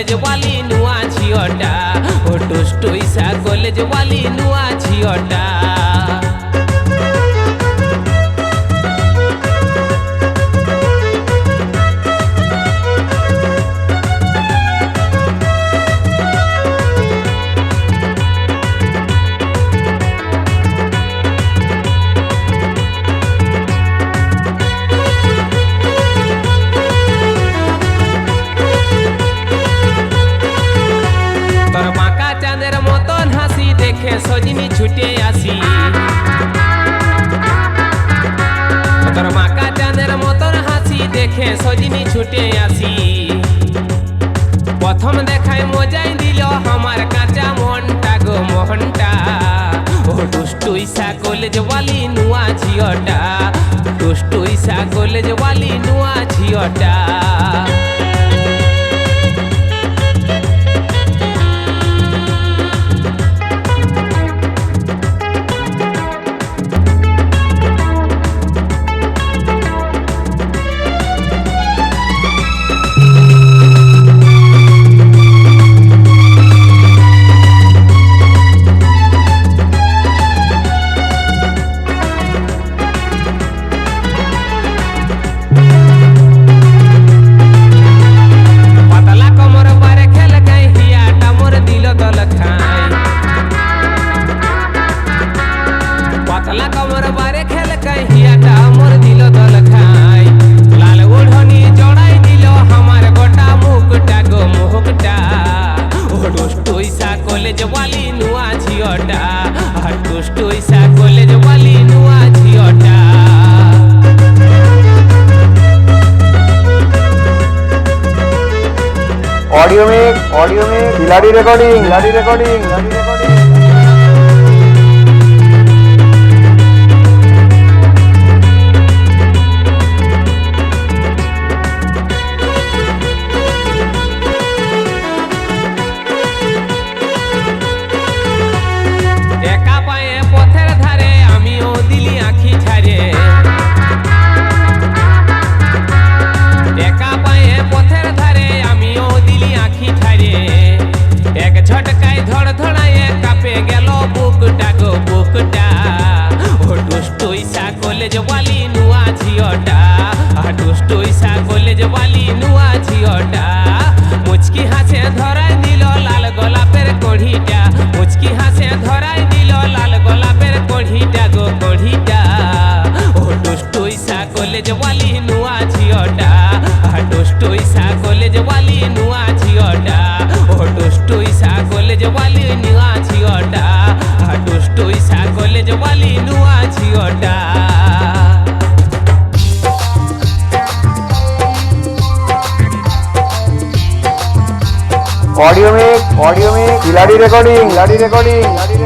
College ওয়ালি নুয়া ঝিওটা ও টুস টুইসা college ওয়ালি নুয়া ঝিওটা। ছুটে আসি প্রথম দেখায় মজাই দিল আমার কাঁচা মনটা গো মোহনটা। ও দুষ্টুই সাগল জওয়ালি নুয়া ঝিওটা। দুষ্টুই সাগল জওয়ালি নুয়া ঝিওটা। রেকর্ডিং গাড়ি রেকর্ডিং গাড়ি କଲେଜବାଲି ନୂଆ ଝିଅଟା audio mic audio mic recording লাডি recording লাডি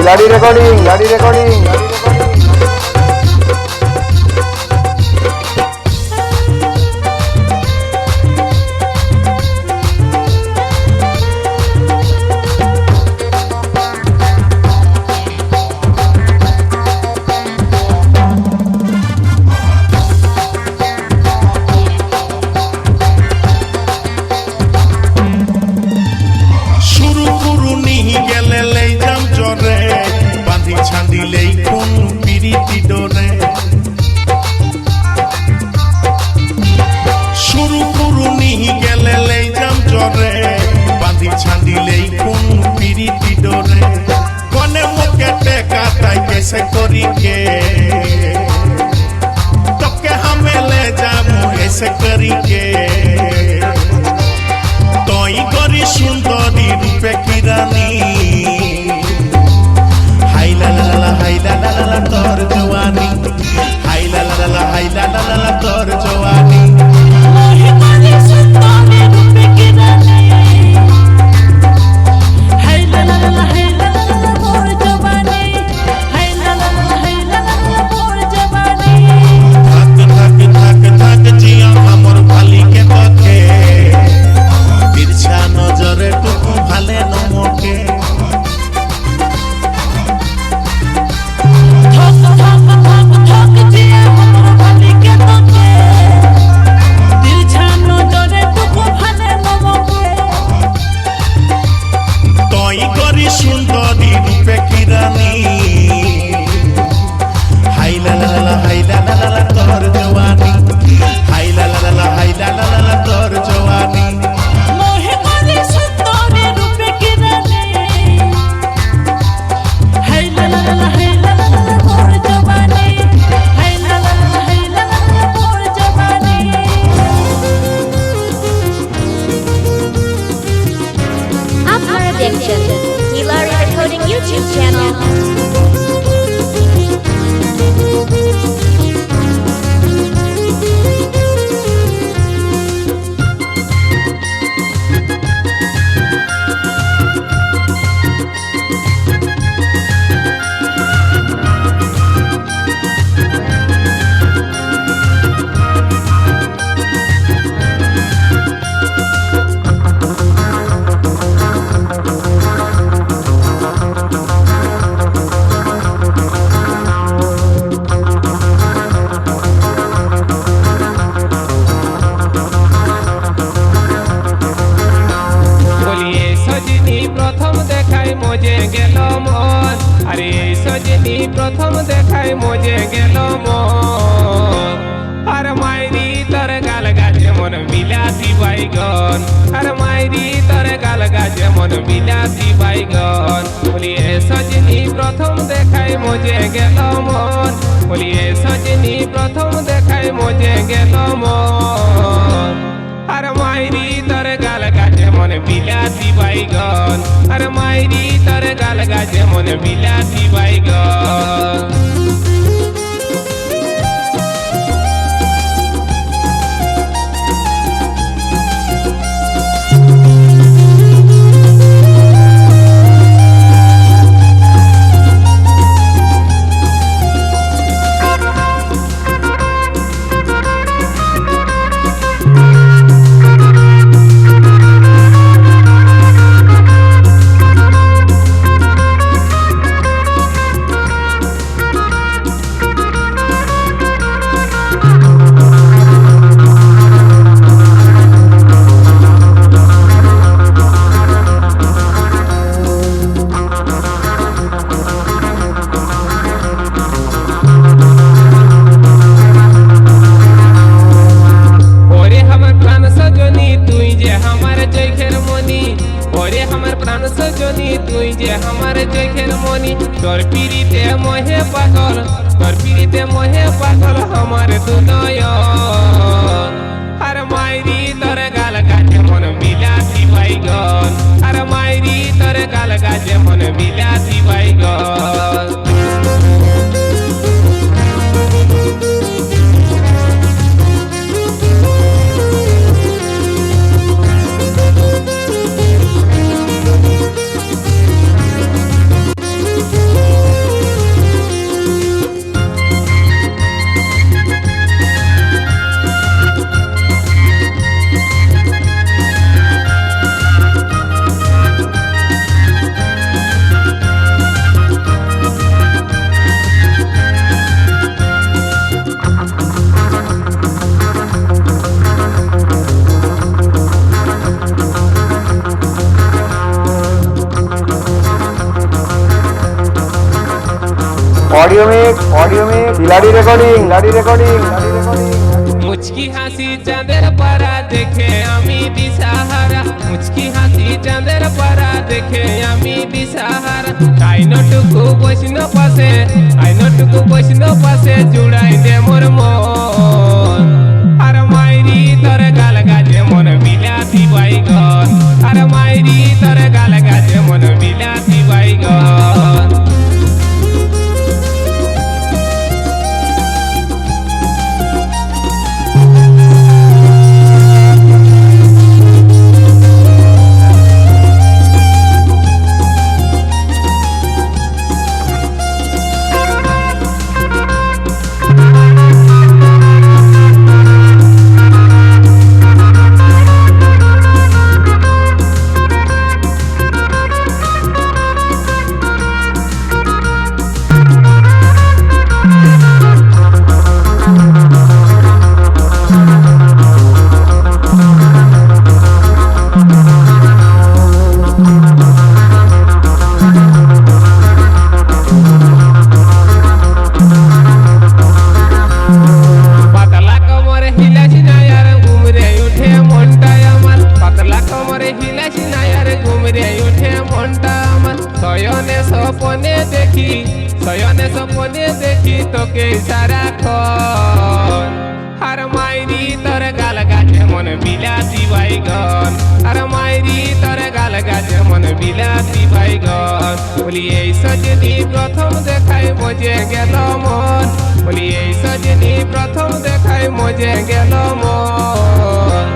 ગાડી રેકોર્ડિંગ ગાડી રેકોર્ડિંગ काटा कैसे करी के तो के हमें ले जामू ऐसे करी के तो ही करी सुंदरी रूपे की रानी हाय ला ला ला हाय ला ला ला तोर जवानी हाय ला ला ला हाय ला ला ला तोर जवानी বাইগন। আর মাইরি তোর গাল গাছে মন বিলাতি বাইগন। bloody recording. গাছে মন বিলাতি বাইগন বলি, এই সজনি প্রথম দেখাই মজে গেল মন। বলি, এই সজনি প্রথম দেখাই মজে গেল মন।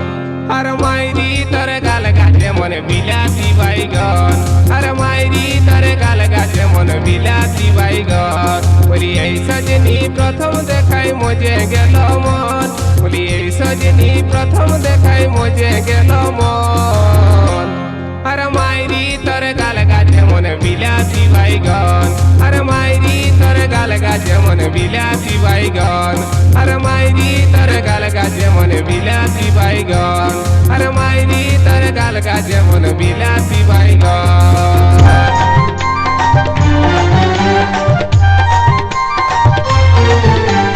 আর মাইরি তোর গাল গাছে মন বিলাতি বাইগন আর মাইরি তোর গাল গাছে মন বিলাতি বাইগন বলি, এই সজনি প্রথম দেখাই মজে গেল মন। বলি, এই সজনি প্রথম দেখাই মজে গেল মন। বিলাতি বাইগন আর মাইরি তোর গাল গাছে মন বিলাতি বাইগন আর মাইরি তোর গাল গাছে মন বিলাতি বাইগন আর মাইরি তোর গাল গাছে মন বিলাতি বাইগন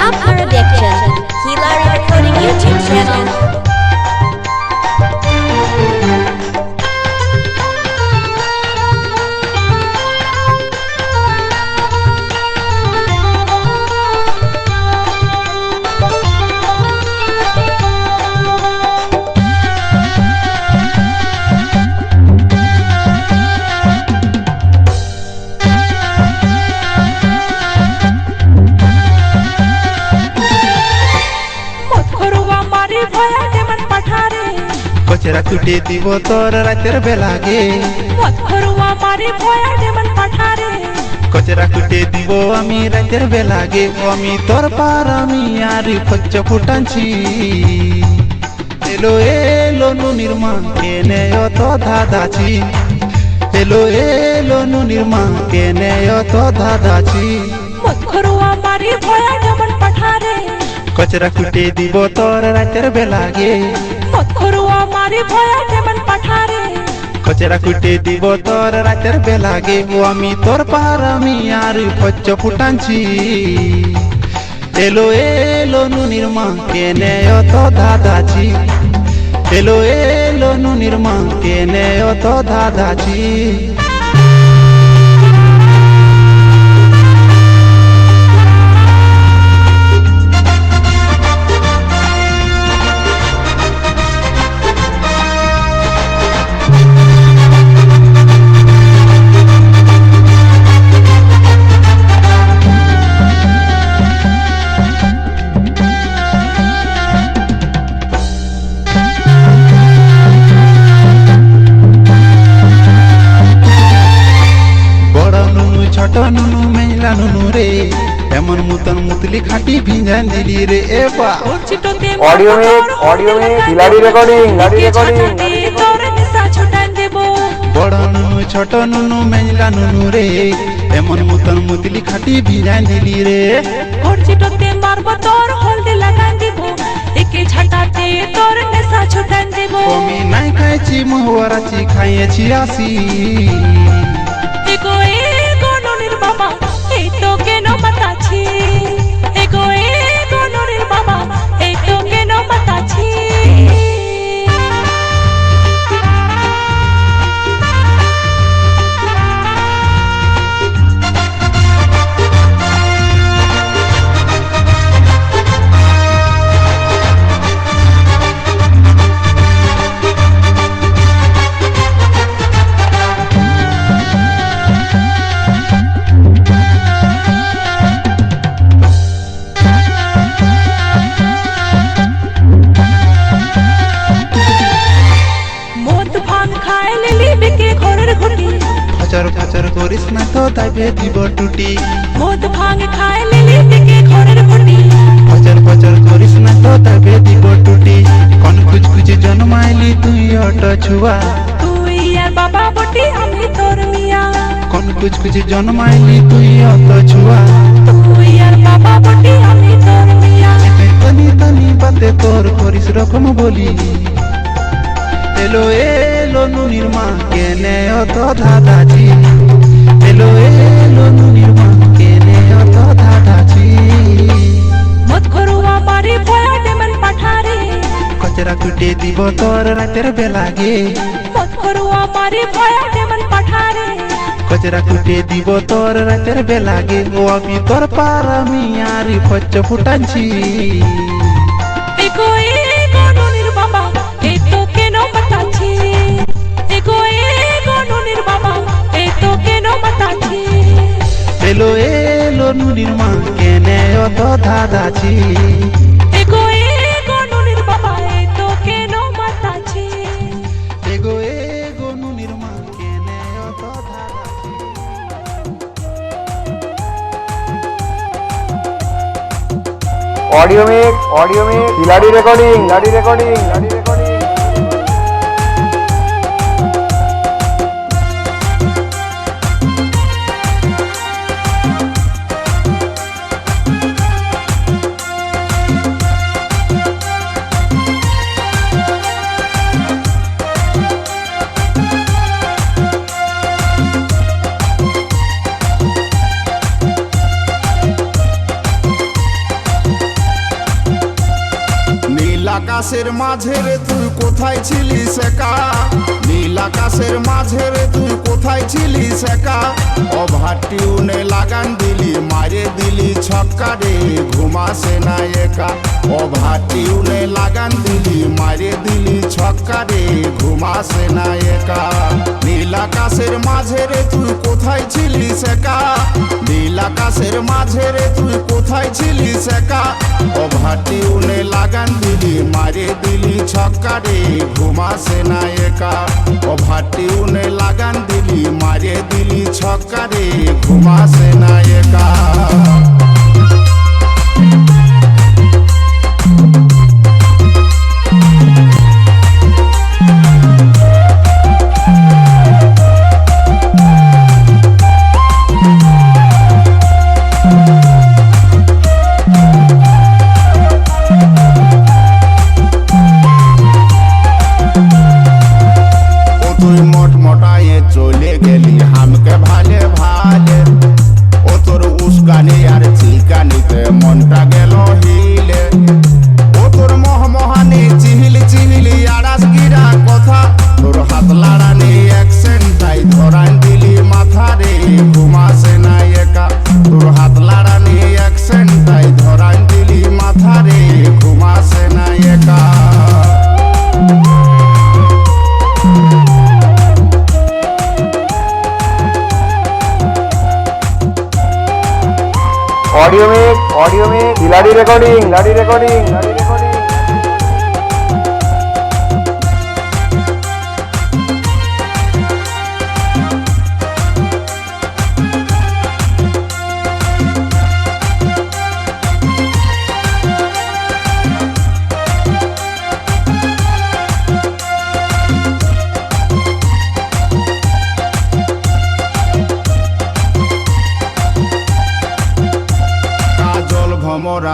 আপনারা দেখছেন হিলারি রেকর্ডিং ইউটিউব চ্যানেল কচরা কুটে দিব তোর রাতের মারি ভয়া যেমন পাঠারে। কচরা কুটে দিব আমি রাতের বেলা গে আমি তোর পার আমি আর পচ্চ ফুটানছি এলো এলো নু নির্মাণ কেনে অত ধাঁধাছি এলো এলো নু নির্মাণ কেনে অত ধাঁধাছি মথুরুয়া মারি ভয়া যেমন পাঠারে। কচরা কুটে দিব তোর রাতের বেলাগে মথুরুয়া মারি ভয়া যেমন পাঠারে খচেরা কুটে দিব তোর রাতের বেলাগে ও আমি তোর পার আমি আর পচ্চ ফুটানছি এলো এলো নু নির্মাণ কেনে অত ধাঁধাছি এলো এলো নু নির্মাণ কেনে অত ধাঁধাছি খাটো নুনু মেলা নুনু রে। এমন মুতন মুতলি খাটি ভিজা নিলি রে। এ বা। অডিও মে অডিও মে বিলাড়ি রেকর্ডিং লাড়ি রেকর্ডিং বড় নুনু ছোট নুনু মেলা নুনু রে। এমন মুতন মুতলি খাটি ভিজা নিলি রে। ঘরচিটোতে মারব তোর হলদি লাগান দিব। একে ছাটাতে তোর নেশা ছোটান দিব। আমি নাই খাইছি মোহরাচি খাইয়েছি আসি। তোকে তো দাবে টুটি। মদ ভাঙ খায় লিলি থেকে ঘরের ঘটি। ফচর ফচর করিস না তো দাবে দিব টুটি। কোন কুচ কুচ জন্মাইলি তুই অট ছুয়া। তুই আর বাবা বটি আমি তোর মিয়া। কোন কুচ কুচ জন্মাইলি তুই অত ছুয়া। তুই আর বাবা বটি আমি তোর মিয়া। তনি তনি বাতে তোর করিস রকম বলি। এলো এলো নুনির মা কেনে অত দাদাজি এলো এলো নুনির মা কেনে অত দাদাজি মত করুয়া বাড়ি ভয়া ডেমন পাঠারে। কচরা কুটে দিব তোর রাতের বেলাগে। মত করুয়া বাড়ি ভয়া ডেমন পাঠারে। কচরা কুটে দিব তোর রাতের বেলাগে। ও আমি তোর পারামি আরি ফচ্চ অত দাদাজি audio mix audio mix recording লাডি recording খিলাড়ি আকাশের মাঝে রে তুই কোথায় ছিলিস একা? নীল আকাশের মাঝে রে, তুই কোথায় ছিলিস একা? ওভার টিউনে লাগান দিলি, মারে দিলি ছক্কা রে ঘুমাসে না একা। ওভার টিউনে লাগান দিলি, মারে দিলি ছক্কা রে ঘুমাসে না একা। নীল আকাশের মাঝে রে, তুই কোথায় ছিলিস একা? নীল আকাশের মাঝে রে, তুই কোথায় ছিলিস একা? ওভার টিউনে লাগান দিলি, মারে দিলি ছক্কা রে ঘুমাসে না একা। ওভার উনে লাগান দিলি মারে দিলি ছক্কা রে ঘুমাসে না একা।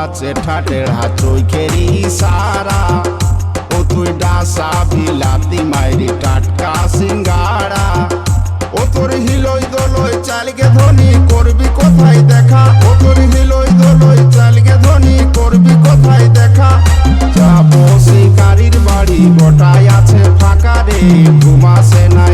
ভমরা চেঠা টেढ़া চৈখেরি সারা। ও তুই ডাসা বিলাতি মাইরি টাটকা সিঙ্গারা ও তোর হিলই দলই চালকে ধনি করবি কোথায় দেখা? ও তোর হিলই দলই চালকে ধনি করবি কোথায় দেখা? যাব শিকারির বাড়ি, গোটায় আছে ফাঁকা রে ঘুমাসে না